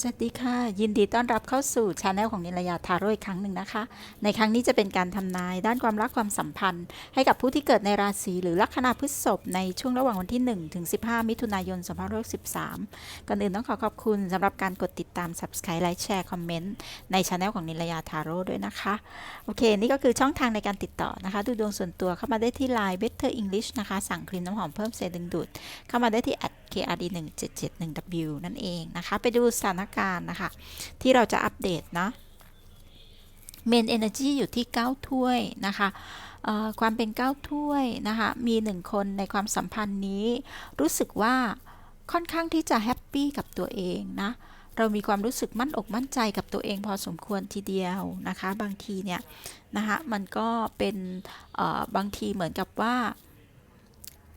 สวัสดีค่ะ ยินดีต้อนรับเข้าสู่ช anel ของนิลยาทาโร่อีกครั้งหนึ่งนะคะ ในครั้งนี้จะเป็นการทำนายด้านความรักความสัมพันธ์ ให้กับผู้ที่เกิดในราศีหรือลัคนาพฤษภในช่วงระหว่างวันที่ 1 ถึง 15 มิถุนายน 2513ก่อนอื่นต้องขอขอบคุณสำหรับการกดติดตาม subscribe ไลค์แชร์คอมเมนต์ในช anel ของนิลยาทาโร่ด้วยนะคะ โอเค นี่ก็คือช่องทางในการติดต่อนะคะ ดูดวงส่วนตัวเข้ามาได้ที่ Line Better English นะคะ สั่งครีมน้ำหอมเพิ่มเซลล์ดึงดูดเข้ามาได้ที่ krd 1 7 7 1 w นั่นเองนะคะ ไปดูสถานการณ์นะคะ ที่เราจะอัปเดตนะ Main Energy อยู่ที่ 9 ถ้วยนะคะความเป็น 9 ถ้วยนะคะมีหนึ่งคนในความสัมพันธ์นี้ รู้สึกว่าค่อนข้างที่จะแฮปปี้กับตัวเองนะเรามีความรู้สึกมั่นอกมั่นใจกับตัวเองพอสมควรทีเดียวนะคะ บางทีเนี่ยนะคะมันก็เป็นบางทีเหมือนกับว่า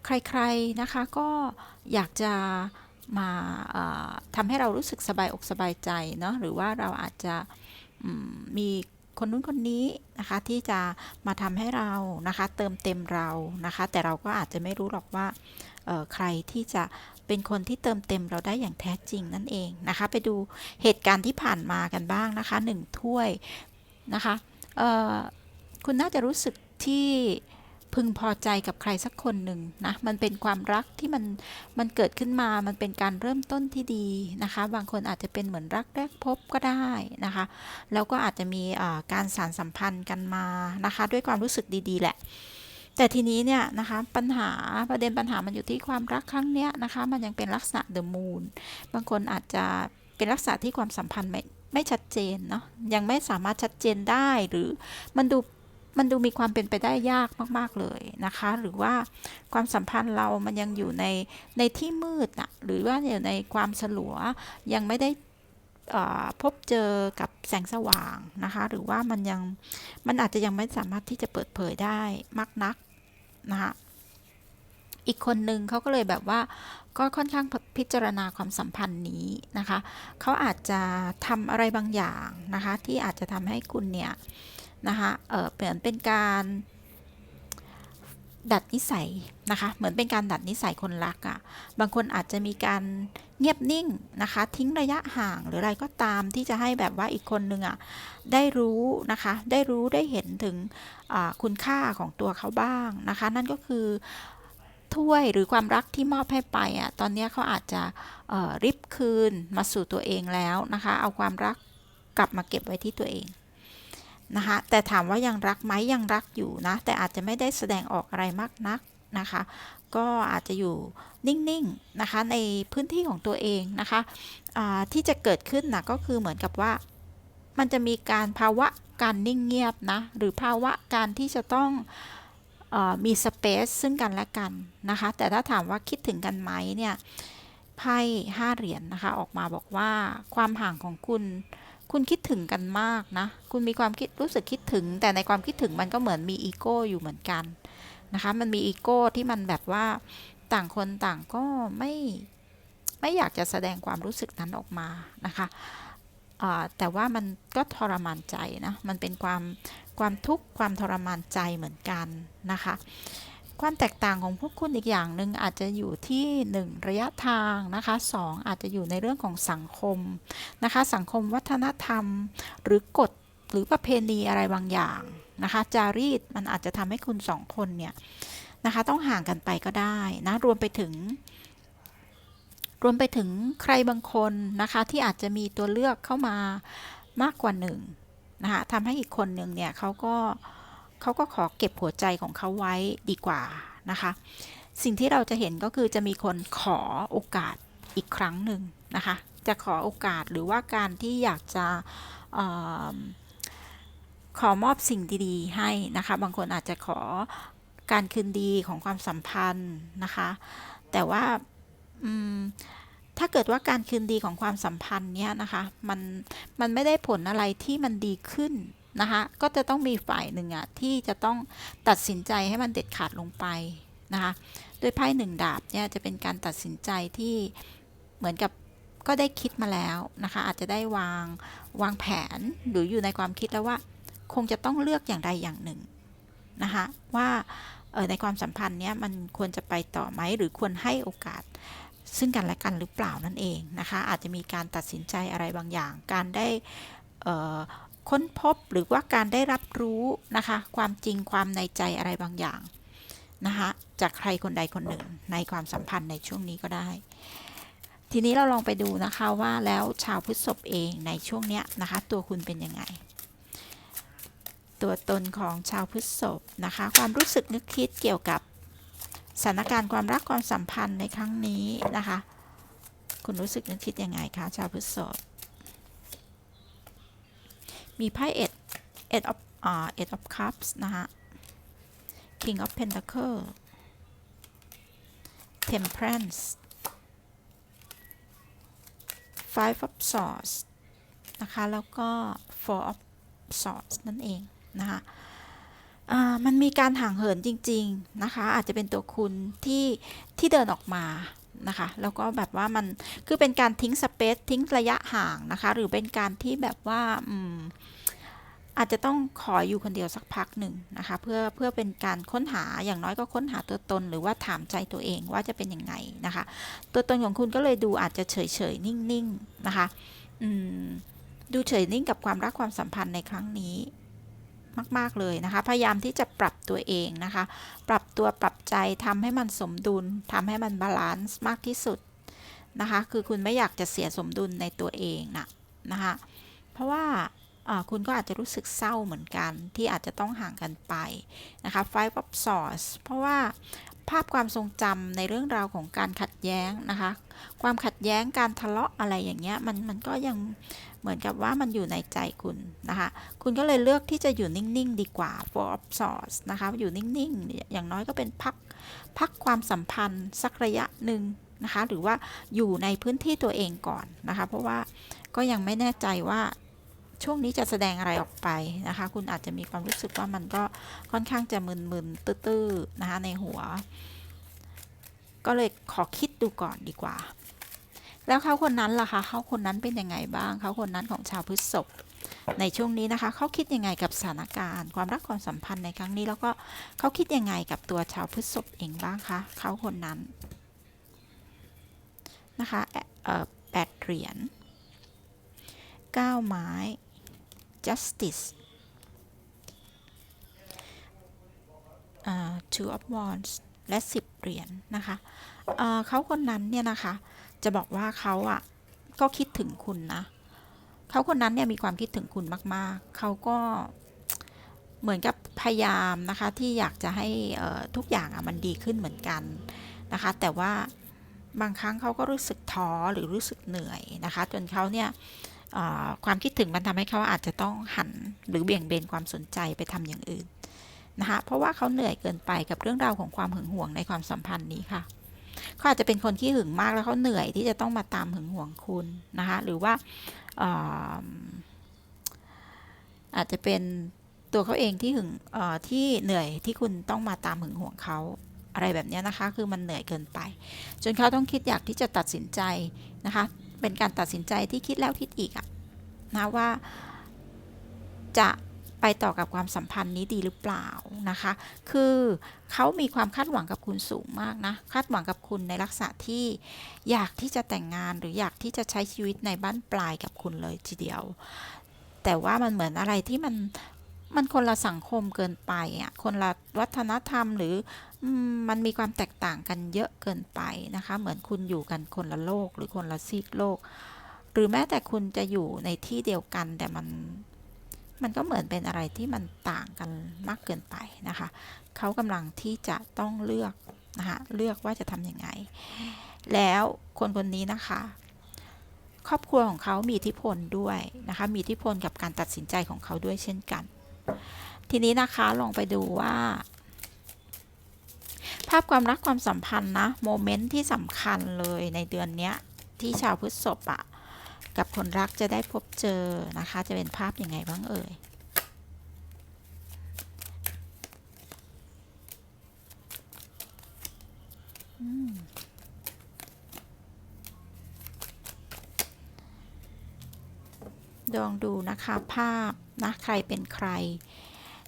ใครๆนะคะก็อยากจะมาทำให้เรารู้สึกสบายอกสบายใจเนาะหรือว่าเราอาจจะมีคนนู้นคนนี้นะคะที่จะมาทำให้เรานะคะ เติมเต็มเรานะคะ แต่เราก็อาจจะไม่รู้หรอกว่าใครที่จะเป็นคนที่เติมเต็มเราได้อย่างแท้จริงนั่นเองนะคะ ไปดูเหตุการณ์ที่ผ่านมากันบ้างนะคะหนึ่งถ้วยนะคะคุณน่าจะรู้สึกที่ พึงพอใจกับใครสักคนหนึ่งนะ มันเป็นความรักที่มันมันเกิดขึ้นมา มันเป็นการเริ่มต้นที่ดีนะคะ บางคนอาจจะเป็นเหมือนรักแรกพบก็ได้นะคะ แล้วก็อาจจะมีการสารสัมพันธ์กันมานะคะ ด้วยความรู้สึกดีๆ แหละ แต่ทีนี้เนี่ยนะคะปัญหาประเด็นปัญหามันอยู่ที่ความรักครั้งเนี้ยนะคะ มันยังเป็นลักษณะ the moon บางคนอาจจะเป็นลักษณะที่ความสัมพันธ์ไม่ไม่ชัดเจนเนาะ ยังไม่สามารถชัดเจนได้หรือมันดู มันดูมีความเป็นไปได้ยากมาก ๆ เลยนะคะ หรือว่าความสัมพันธ์เรามันยังอยู่ในในที่มืดนะหรือว่าอยู่ในความสลัวยังไม่ได้พบเจอกับแสงสว่างนะคะ หรือว่ามันยังมันอาจจะยังไม่สามารถที่จะเปิดเผยได้มากนักนะคะอีกคนนึงเขาก็เลยแบบว่าก็ค่อนข้างพิจารณาความสัมพันธ์นี้นะคะ เขาอาจจะทำอะไรบางอย่างนะคะ ที่อาจจะทำให้คุณเนี่ย นะคะเออเหมือนเป็นการดัดนิสัยนะคะ เหมือนเป็นการดัดนิสัยคนรักอะ่ะ บางคนอาจจะมีการเงียบนิ่งนะคะ ทิ้งระยะห่างหรืออะไรก็ตามที่จะให้แบบว่าอีกคนนึงอะ่ะได้รู้นะคะ ได้รู้ได้เห็นถึงคุณค่าของตัวเขาบ้างนะคะ นั่นก็คือถ้วยหรือความรักที่มอบให้ไปอะ ตอนนี้เขาอาจจะริบคืนมาสู่ตัวเองแล้วนะคะ เอาความรักกลับมาเก็บไว้ที่ตัวเอง นะคะ แต่ถามว่ายังรักไหมยังรักอยู่นะ แต่อาจจะไม่ได้แสดงออกอะไรมากนักนะคะ ก็อาจจะอยู่นิ่งๆนะคะในพื้นที่ของตัวเองนะคะะที่จะเกิดขึ้นนะก็คือเหมือนกับว่า มันจะมีการภาวะการนิ่งเงียบนะ หรือภาวะการที่จะต้องอมีสเปซซึ่งกันและกันนะคะ แต่ถ้าถามว่าคิดถึงกันไหมเนี่ยไพ่ห้าเหรียญนนะคะ ออกมาบอกว่าความห่างของคุณ คุณคิดถึงกันมากนะ คุณมีความคิดรู้สึกคิดถึง แต่ในความคิดถึงมันก็เหมือนมีอีโก้อยู่เหมือนกันนะคะ มันมีอีโก้ที่มันแบบว่าต่างคนต่างก็ไม่ไม่อยากจะแสดงความรู้สึกนั้นออกมานะคะแต่ว่ามันก็ทรมานใจนะ มันเป็นความความทุกข์ความทรมานใจเหมือนกันนะคะ ความแตกต่างของพวกคุณอีกอย่างหนึ่งอาจจะอยู่ที่ 1 ระยะทางนะคะ 2 อาจจะอยู่ในเรื่องของสังคมนะคะ สังคมวัฒนธรรม หรือกฎหรือประเพณีอะไรบางอย่างนะคะ จารีตมันอาจจะทำให้คุณสองคนเนี่ยนะคะต้องห่างกันไปก็ได้นะรวมไปถึง รวมไปถึงใครบางคนนะคะที่อาจจะมีตัวเลือกเข้ามามากกว่าหนึ่งนะคะทำให้อีกคนหนึ่งเนี่ยเขาก็เเขาก็ขอเก็บหัวใจของเขาไว้ดีกว่านะคะ สิ่งที่เราจะเห็นก็คือจะมีคนขอโอกาสอีกครั้งหนึ่งนะคะ จะขอโอกาสหรือว่าการที่อยากจะออขอมอบสิ่งดีๆ ให้นะคะ บางคนอาจจะขอการคืนดีของความสัมพันธ์นะคะ แต่ว่าถ้าเกิดว่าการคืนดีของความสัมพันธ์เนี้ยนะคะ มัน มันไม่ได้ผลอะไรที่มันดีขึ้น นะคะก็จะต้องมีฝ่ายหนึ่งอะที่จะต้องตัดสินใจให้มันเด็ดขาดลงไปนะคะด้วยไพ่หนึ่งดาบเนี่ยจะเป็นการตัดสินใจที่เหมือนกับก็ได้คิดมาแล้วนะคะอาจจะได้วางวางแผนหรืออยู่ในความคิดแล้วว่า คงจะต้องเลือกอย่างใดอย่างหนึ่งนะคะว่าในความสัมพันธ์เนี้ยมันควรจะไปต่อไหมหรือควรให้โอกาสซึ่งกันและกันหรือเปล่านั่นเองนะคะอาจจะมีการตัดสินใจอะไรบางอย่าง การได้ ค้นพบหรือว่าการได้รับรู้นะคะ ความจริงความในใจอะไรบางอย่างนะคะจากใครคนใดคนหนึ่งในความสัมพันธ์ในช่วงนี้ก็ได้ ทีนี้เราลองไปดูนะคะว่าแล้วชาวพฤษภเองในช่วงเนี้ยนะคะ ตัวคุณเป็นยังไง ตัวตนของชาวพฤษภนะคะ ความรู้สึกนึกคิดเกี่ยวกับสถานการณ์ความรักความสัมพันธ์ในครั้งนี้นะคะ คุณรู้สึกนึกคิดยังไงคะชาวพฤษภ มีไพ่เอ็ดเอ็ดออฟอ่าเอ็ดออฟคัพส์นะคะ King of Pentacle Temperance Five of Swords นะคะ แล้วก็ Four of Swords นั่นเองนะคะมันมีการห่างเหินจริง ๆ นะคะ อาจจะเป็นตัวคุณที่ที่เดินออกมา นะคะ แล้วก็แบบว่ามันคือเป็นการทิ้งสเปซทิ้งระยะห่างนะคะ หรือเป็นการที่แบบว่าอืมอาจจะต้องขออยู่คนเดียวสักพักหนึ่งนะคะ เพื่อเพื่อเป็นการค้นหาอย่างน้อยก็ค้นหาตัวตน หรือว่าถามใจตัวเองว่าจะเป็นยังไงนะคะ ตัวตนของคุณก็เลยดูอาจจะเฉยเฉยๆนิ่งๆนะคะ อืมดูเฉยนิ่งกับความรักความสัมพันธ์ในครั้งนี้ มาก ๆ เลยนะคะ พยายามที่จะปรับตัวเองนะคะ ปรับตัวปรับใจทำให้มันสมดุลทำให้มันบาลานซ์มากที่สุดนะคะ คือคุณไม่อยากจะเสียสมดุลในตัวเองนะนะคะ เพราะว่าอ่าคุณก็อาจจะรู้สึกเศร้าเหมือนกันที่อาจจะต้องห่างกันไปนะคะ Five of Swords เพราะว่า ภาพความทรงจำในเรื่องราวของการขัดแย้งนะคะ ความขัดแย้งการทะเลาะอะไรอย่างเงี้ยมันมันก็ยังเหมือนกับว่ามันอยู่ในใจคุณนะคะ คุณก็เลยเลือกที่จะอยู่นิ่ง ๆ ดีกว่า for of Swords นะคะ อยู่นิ่ง ๆ อย่างน้อยก็เป็นพักพักความสัมพันธ์สักระยะหนึ่งนะคะ หรือว่าอยู่ในพื้นที่ตัวเองก่อนนะคะ เพราะว่าก็ยังไม่แน่ใจว่า ช่วงนี้จะแสดงอะไรออกไปนะคะ คุณอาจจะมีความรู้สึกว่ามันก็ค่อนข้างจะมึนๆตื้อๆนะคะในหัว ก็เลยขอคิดดูก่อนดีกว่า แล้วเขาคนนั้นล่ะคะเขาคนนั้นเป็นยังไงบ้างเขาคนนั้นของชาวพฤษภในช่วงนี้นะคะเขาคิดยังไงกับสถานการณ์ ความรักความสัมพันธ์ในครั้งนี้ แล้วก็เขาคิดยังไงกับตัวชาวพฤษภเองบ้างคะเขาคนนั้นนะคะแอเอ่อแปดเหรียญเก้าไม้ justice two of wands และสิบเหรียญนะคะเอ่อเขาคนนั้นเนี่ยนะคะ จะบอกว่าเขาอะก็คิดถึงคุณนะเขาคนนั้นเนี่ยมีความคิดถึงคุณมาก ๆ เขาก็เหมือนกับพยายามนะคะที่อยากจะให้ทุกอย่างอะมันดีขึ้นเหมือนกันนะคะ แต่ว่าบางครั้งเขาก็รู้สึกท้อหรือรู้สึกเหนื่อยนะคะ จนเขาเนี่ย ความคิดถึงมันทำให้เขาอาจจะต้องหันหรือเบี่ยงเบนความสนใจไปทำอย่างอื่นนะคะเพราะว่าเขาเหนื่อยเกินไปกับเรื่องราวของความหึงหวงในความสัมพันธ์นี้ค่ะเขาอาจจะเป็นคนที่หึงมากแล้วเขาเหนื่อยที่จะต้องมาตามหึงหวงคุณนะคะหรือว่าเอ่อาจจะเป็นตัวเขาเองที่หึงที่เหนื่อยที่คุณต้องมาตามหึงหวงเขาอะไรแบบนี้นะคะ คือมันเหนื่อยเกินไป จนเขาต้องคิดอยากที่จะตัดสินใจนะคะ เป็นการตัดสินใจที่คิดแล้วคิดอีกอะนะว่าจะไปต่อกับความสัมพันธ์นี้ดีหรือเปล่านะคะ คือเขามีความคาดหวังกับคุณสูงมากนะ คาดหวังกับคุณในลักษณะที่อยากที่จะแต่งงานหรืออยากที่จะใช้ชีวิตในบ้านปลายกับคุณเลยทีเดียว แต่ว่ามันเหมือนอะไรที่มัน มันคนละสังคมเกินไปอะคนละวัฒนธรรมหรือมมันมีความแตกต่างกันเยอะเกินไปนะคะ เหมือนคุณอยู่กันคนละโลกหรือคนละซีกโลก หรือแม้แต่คุณจะอยู่ในที่เดียวกัน แต่มันมันก็เหมือนเป็นอะไรที่มันต่างกันมากเกินไปนะคะ เขากำลังที่จะต้องเลือกนะคะเลือกว่าจะทำยังไง แล้วคนคนนี้นะคะครอบครัวของเขามีอิทธิพลด้วยนะคะ มีอิทธิพลกับการตัดสินใจของเขาด้วยเช่นกัน ทีนี้นะคะลองไปดูว่า ภาพความรักความสัมพันธ์นะโมเมนต์ที่สำคัญเลยในเดือนนี้ที่ชาวพฤษภอะกับคนรักจะได้พบเจอนะคะ จะเป็นภาพยังไงบ้างเอ่ยลองดูนะคะภาพ นะใครเป็นใคร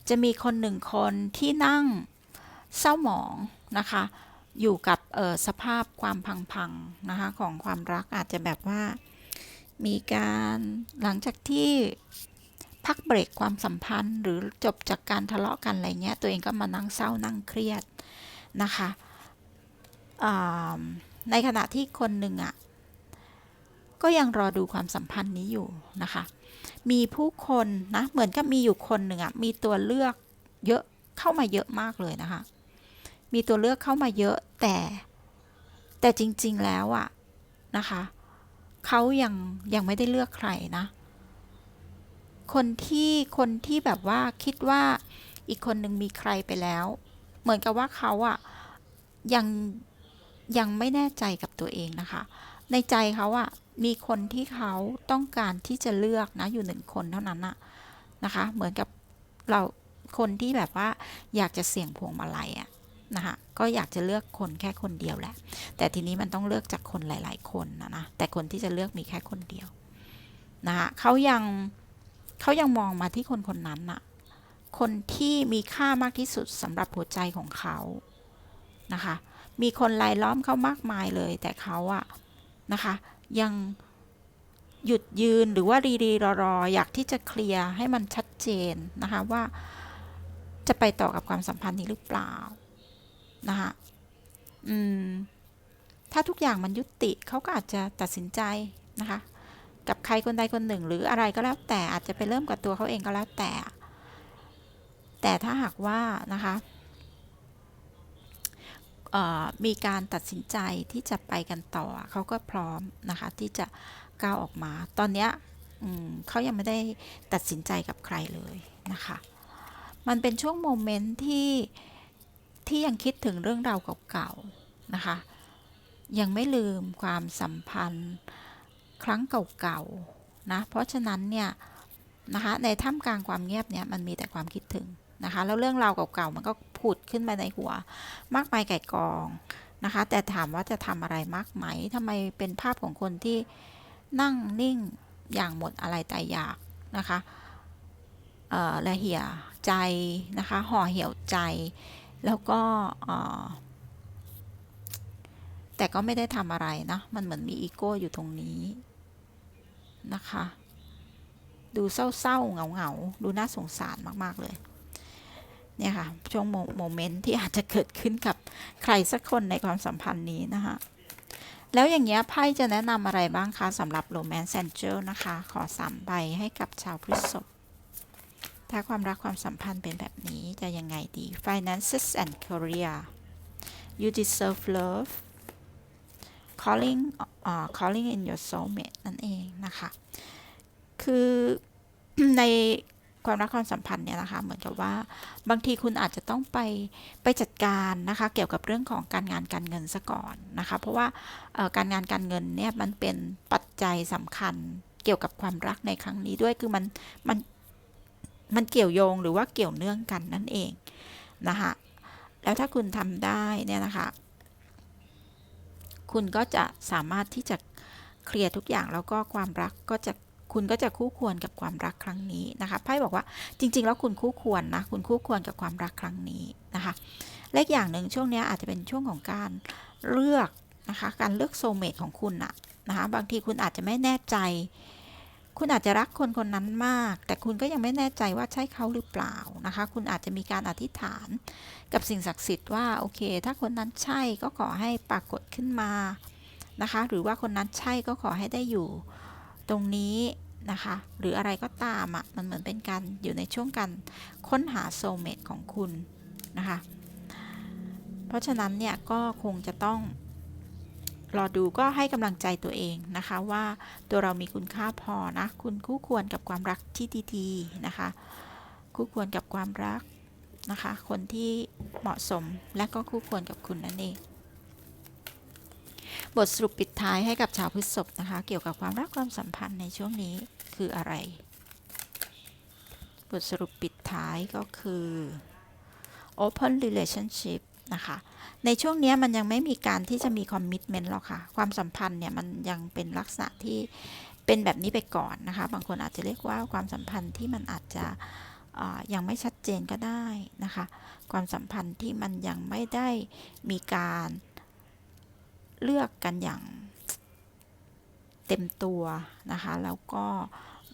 จะมีคนหนึ่งคนที่นั่งเศร้าหมองนะคะ อยู่กับออสภาพความพังๆนะคะของความรักอาจจะแบบว่า มีการหลังจากที่พักเบรกความสัมพันธ์ หรือจบจากการทะเลาะกันอะไรเงี้ยตัวเองก็มานั่งเศร้านั่งเครียดนะคะในขณะที่คนหนึ่งอะ่ะก็ยังรอดูความสัมพันธ์นี้อยู่นะคะ มีผู้คนนะเหมือนกับมีอยู่คนหนึ่งอะ่ะมีตัวเลือกเยอะเข้ามาเยอะมากเลยนะคะ มีตัวเลือกเข้ามาเยอะแต่ แต่จริงๆแล้วอะนะคะเขายังยังไม่ได้เลือกใครนะ คนที่คนที่แบบว่าคิดว่าอีกคนหนึ่งมีใครไปแล้ว เหมือนกับว่าเขาอะยังยังไม่แน่ใจกับตัวเองนะคะ ในใจเขาอะมีคนที่เขาต้องการที่จะเลือกนะอยู่หนึ่งคนเท่านั้นนะนะคะ เหมือนกับเราคนที่แบบว่าอยากจะเสี่ยงพวงมาลัยอะนะคะก็อยากจะเลือกคนแค่คนเดียวแหละ แต่ทีนี้มันต้องเลือกจากคนหลาย ๆ คนนะนะแต่คนที่จะเลือกมีแค่คนเดียวนะคะเขายังเขายังมองมาที่คนคนนั้นน่ะคนที่มีค่ามากที่สุดสำหรับหัวใจของเขานะคะ มีคนรายล้อมเขามากมายเลย แต่เขาอะ นะคะ ยังหยุดยืนหรือว่ารีรีรอรออยากที่จะเคลียร์ให้มันชัดเจนนะคะว่าจะไปต่อกับความสัมพันธ์นี้หรือเปล่านะคะอืมถ้าทุกอย่างมันยุติเขาก็อาจจะตัดสินใจนะคะ กับใครคนใดคนหนึ่ง หรืออะไรก็แล้วแต่อาจจะไปเริ่มกับตัวเขาเองก็แล้วแต่ แต่ถ้าหากว่านะคะ มีการตัดสินใจที่จะไปกันต่อ เขาก็พร้อมนะคะที่จะก้าวออกมา ตอนนี้เขายังไม่ได้ตัดสินใจกับใครเลยนะคะ มันเป็นช่วงโมเมนต์ที่ที่ยังคิดถึงเรื่องราวเก่าๆนะคะ ยังไม่ลืมความสัมพันธ์ครั้งเก่าๆนะ เพราะฉะนั้นเนี่ยนะคะในท่ามกลางความเงียบเนี่ยมันมีแต่ความคิดถึง นะคะ แล้วเรื่องราวเก่าๆมันก็ผุดขึ้นมาในหัว มากมายไก่กองนะคะ แต่ถามว่าจะทำอะไรมากไหมทำไมเป็นภาพของคนที่นั่งนิ่งอย่างหมดอะไรตายอยากนะคะละเหี่ยใจนะคะ ห่อเหี่ยวใจ แล้วก็แต่ก็ไม่ได้ทำอะไรนะ มันเหมือนมีอีโก้อยู่ตรงนี้นะคะ ดูเศร้าๆ เหงาๆ ดูน่าสงสารมาก ๆ เลย เนี่ยค่ะช่วงโมเมนต์ที่อาจจะเกิดขึ้นกับใครสักคนในความสัมพันธ์นี้นะคะแล้วอย่างเงี้ยไพ่จะแนะนำอะไรบ้างคะสำหรับโรแมนต์แซนเจลนะคะ ขอสามใบให้กับชาวพฤษภถ้าความรักความสัมพันธ์เป็นแบบนี้จะยังไงดี finances and career you deserve love calling uh, calling in your soulmate นั่นเองนะคะ คือใน ความรักความสัมพันธ์เนี่ยนะคะเหมือนกับว่าบางทีคุณอาจจะต้องไปไปจัดการนะคะ เกี่ยวกับเรื่องของการงานการเงินซะก่อนนะคะ เพราะว่าการงานการเงินเนี่ยมันเป็นปัจจัยสำคัญเกี่ยวกับความรักในครั้งนี้ด้วยคือมันมันมันเกี่ยวโยงหรือว่าเกี่ยวเนื่องกันนั่นเองนะคะแล้วถ้าคุณทำได้เนี่ยนะคะ คุณก็จะสามารถที่จะเคลียร์ทุกอย่างแล้วก็ความรักก็จะ คุณก็จะคู่ควรกับความรักครั้งนี้นะคะไพ่บอกว่าจริง ๆ แล้วคุณคู่ควรนะคุณคู่ควรกับความรักครั้งนี้นะคะเล็กอย่างหนึ่งช่วงนี้อาจจะเป็นช่วงของการเลือกนะคะการเลือกโซเมตของคุณนะนะคะบางทีคุณอาจจะไม่แน่ใจ คุณอาจจะรักคนคนนั้นมาก แต่คุณก็ยังไม่แน่ใจว่าใช่เขาหรือเปล่านะคะคุณอาจจะมีการอธิษฐานกับสิ่งศักดิ์สิทธิ์ว่าโอเค ถ้าคนนั้นใช่ก็ขอให้ปรากฏขึ้นมานะคะหรือว่าคนนั้นใช่ก็ขอให้ได้อยู่ ตรงนี้นะคะ หรืออะไรก็ตามอะ่ะมันเหมือนเป็นการอยู่ในช่วงการค้นหาโซเมตของคุณนะคะ เพราะฉะนั้นเนี่ยก็คงจะต้องรอดูก็ให้กำลังใจตัวเองนะคะว่าตัวเรามีคุณค่าพอนะ คุณคู่ควรกับความรักที่ดีๆนะคะ คู่ควรกับความรักนะคะ คนที่เหมาะสมและก็คู่ควรกับคุณนั่นเอง บทสรุปปิดท้ายให้กับชาวพฤษภนะคะ เกี่ยวกับความรักความสัมพันธ์ในช่วงนี้คืออะไร บทสรุปปิดท้ายก็คือ open relationship นะคะในช่วงนี้มันยังไม่มีการที่จะมีคอมมิชเมนต์หรอกค่ะ ความสัมพันธ์เนี่ยมันยังเป็นลักษณะที่เป็นแบบนี้ไปก่อนนะคะ บางคนอาจจะเรียกว่าความสัมพันธ์ที่มันอาจจะยังไม่ชัดเจนก็ได้นะคะ ความสัมพันธ์ที่มันยังไม่ได้มีการ เลือกกันอย่างเต็มตัวนะคะ แล้วก็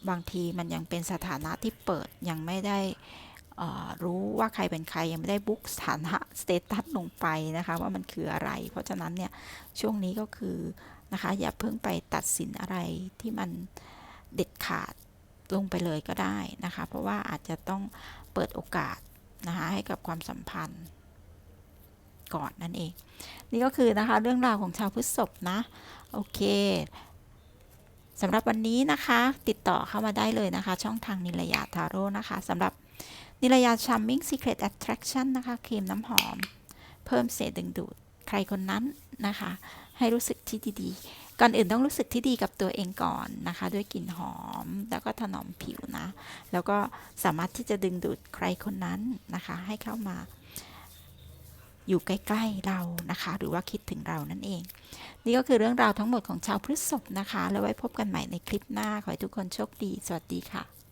บางทีมันยังเป็นสถานะที่เปิดยังไม่ได้รู้ว่าใครเป็นใครยังไม่ได้บุ๊กสถานะสเตตัสลงไปนะคะ ว่ามันคืออะไร เพราะฉะนั้นเนี่ยช่วงนี้ก็คือนะคะอย่าเพิ่งไปตัดสินอะไรที่มันเด็ดขาดลงไปเลยก็ได้นะคะ เพราะว่าอาจจะต้องเปิดโอกาสนะคะให้กับความสัมพันธ์ ก่อนนั่นเอง นี่ก็คือนะคะเรื่องราวของชาวพฤษภนะ โอเคสำหรับวันนี้นะคะ ติดต่อเข้ามาได้เลยนะคะ ช่องทางนิรยาทาโร่นะคะสำหรับนิรยา Charming Secret Attraction นะคะครีมน้ำหอม เพิ่มเสดึงดูด ใครคนนั้นนะคะ ให้รู้สึกที่ดีๆ ก่อนอื่นต้องรู้สึกที่ดีกับตัวเองก่อนนะคะ ด้วยกลิ่นหอมแล้วก็ถนอมผิวนะ แล้วก็สามารถที่จะดึงดูดใครคนนั้นนะคะ ให้เข้ามา อยู่ใกล้ๆเรานะคะ หรือว่าคิดถึงเรานั่นเอง นี่ก็คือเรื่องราวทั้งหมดของชาวพฤษภนะคะ แล้วไว้พบกันใหม่ในคลิปหน้า ขอให้ทุกคนโชคดี สวัสดีค่ะ